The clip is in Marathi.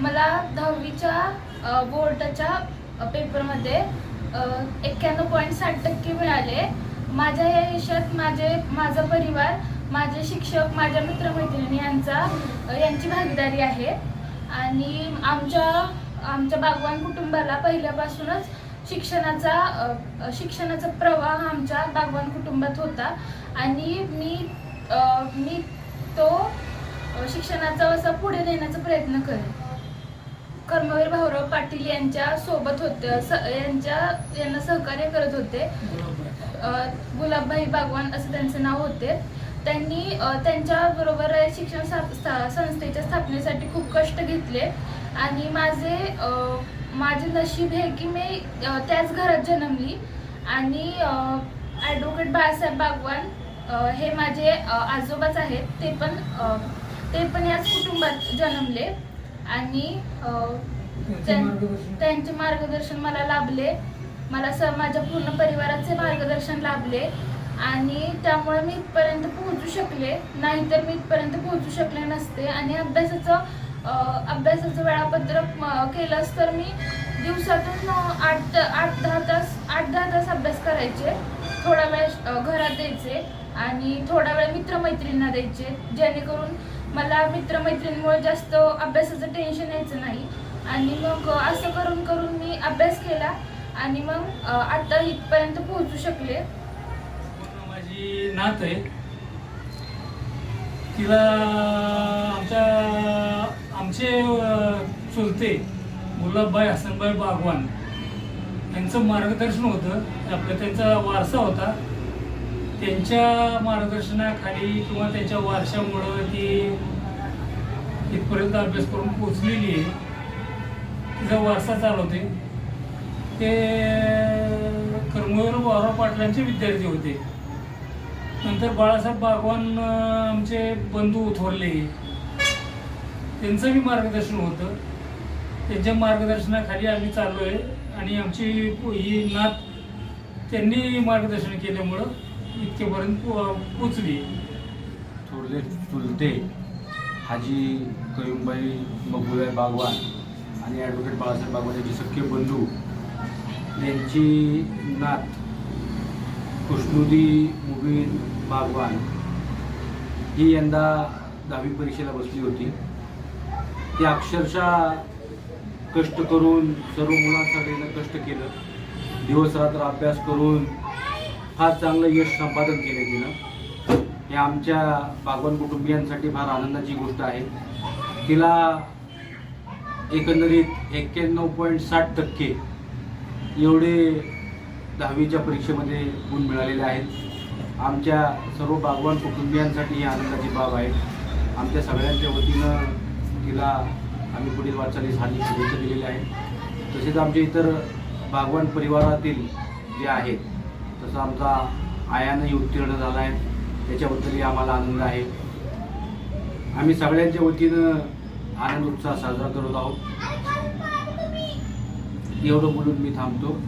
मला दहावीच्या बोर्डाच्या पेपरमध्ये एक्क्याण्णव पॉईंट साठ टक्के मिळाले. माझ्या या यशात माझे माझा परिवार माझे शिक्षक माझ्या मित्रमैत्रिणी यांचा यांची भागीदारी आहे. आणि आमच्या आमच्या बागवान कुटुंबाला पहिल्यापासूनच शिक्षणाचा शिक्षणाचा प्रवाह आमच्या बागवान कुटुंबात होता. आणि मी मी तो शिक्षणाचा असा पुढे नेण्याचा प्रयत्न करेन. कर्मवीर भाऊराव पाटील यांच्या सोबत होते स- यांच्या यांना सहकार्य करत होते. गुलाबभाई बागवान असं त्यांचं नाव होते. त्यांनी त्यांच्याबरोबर शिक्षण सा- सा- संस्थेच्या स्थापनेसाठी खूप कष्ट घेतले. आणि माझे माझे नशीब हे की मी त्याच घरात जन्मली. आणि ॲडव्होकेट बाळासाहेब बागवान हे माझे आजोबाच आहेत. ते पण ते पण याच कुटुंबात जन्मले. आणि त्यांचे मार्गदर्शन मला लाभले. मला स माझ्या पूर्ण परिवाराचे मार्गदर्शन लाभले. आणि त्यामुळे मी इथपर्यंत पोहोचू शकले. नाहीतर मी इथपर्यंत पोहोचू शकले नसते. आणि अभ्यासाचं अभ्यासाचं वेळापत्रक केलंच तर मी दिवसातून आठ आठ दहा तास आठ दहा तास अभ्यास करायचे. थोडा वेळ घरात द्यायचे आणि थोडा वेळ मित्रमैत्रिणींना द्यायचे. जेणेकरून मला मित्रमैत्रींमुळे जास्त अभ्यासाचं टेन्शन यायचं नाही. आणि मग असं करून करून मी अभ्यास केला आणि मग आत्ता आता इथपर्यंत पोहोचू शकले. जी नात आहे. तिला आमच्या आमचे चुलते गुलाबबाई हसनबाई बागवान यांचं मार्गदर्शन होतं. आपलं त्यांचा वारसा होता. त्यांच्या मार्गदर्शनाखाली किंवा त्यांच्या वारशामुळं ती इथपर्यंत अभ्यास करून पोचलेली आहे. तिचा वारसा चालवते. ते कर्मवीर वारा पाटलांचे विद्यार्थी होते. नंतर बाळासाहेब बागवान आमचे बंधू थोरले त्यांचं बी मार्गदर्शन होतं. त्यांच्या मार्गदर्शनाखाली आम्ही चाललो आहे आणि आमची ही नात त्यांनी मार्गदर्शन केल्यामुळं इतकेपर्यंत पोचली. थोरले चुलते हाजी कयुमबाई बबुलाय बागवान आणि ॲडव्होकेट बाळासाहेब बागवान यांचे सख्खे बंधू यांची नात कृष्णुदी मुबीन बागवान ही यंदा दहावी परीक्षेला बसली होती. ती अक्षरशः कष्ट करून सर्व मुलांसाठी कष्ट केलं. दिवस रात्र अभ्यास करून फार चांगलं यश संपादन केलं तिनं. हे आमच्या बागवान कुटुंबियांसाठी फार आनंदाची गोष्ट आहे. तिला एकंदरीत एक्क्याण्णव पॉईंट साठ टक्के एवढे दहावीच्या परीक्षेमध्ये गुण मिळालेले आहेत. आमच्या सर्व बागवान कुटुंबियांसाठी ही आनंदाची बाब आहे. आमच्या सगळ्यांच्या वतीनं तिला आम्ही पुढील वाटचालीस हार्दिक शुभेच्छा दिलेल्या आहेत. तसेच आमच्या इतर बागवान परिवारातील जे आहेत तसं आमचा आयानंही उत्तीर्ण झाला आहे. त्याच्याबद्दलही आम्हाला आनंद आहे. आम्ही सगळ्यांच्या वतीनं आनंद उत्साह साजरा करत आहोत. एवढं बोलून मी थांबतो.